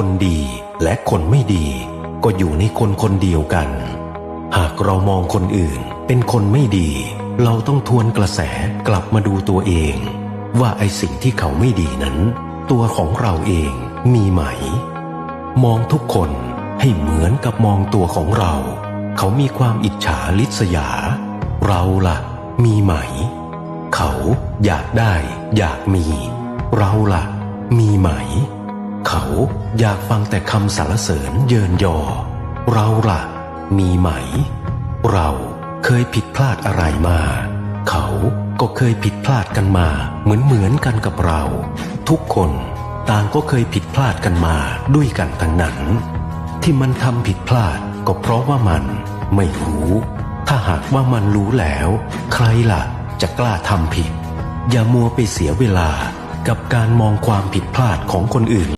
คนดีและคนไม่ดี ก็อยู่ในคนคนเดียวกัน หากเรามองคนอื่นเป็นคนไม่ดี เราต้องทวนกระแสกลับมาดูตัวเอง ว่าไอสิ่งที่เขาไม่ดีนั้น ตัวของเราเองมีไหม มองทุกคนให้เหมือนกับมองตัวของเรา เขามีความอิจฉาลิษยา เราล่ะ มีไหม เขาอยากได้ อยากมี เราล่ะ มีไหม เขาอยากฟังแต่คำสรรเสริญเยินยอ เราล่ะ มีไหม เราเคยผิดพลาดอะไรมา เขาก็เคยผิดพลาดกันมา เหมือนเหมือนๆกันกับเรา ทุกคนต่างก็เคยผิดพลาดกันมาด้วยกันทั้งนั้นที่มันทำผิดพลาดก็เพราะว่ามันไม่รู้ ถ้าหากว่ามันรู้แล้ว ใครล่ะ จะกล้าทำผิด อย่ามัวไปเสียเวลากับการมองความผิดพลาดของคนอื่น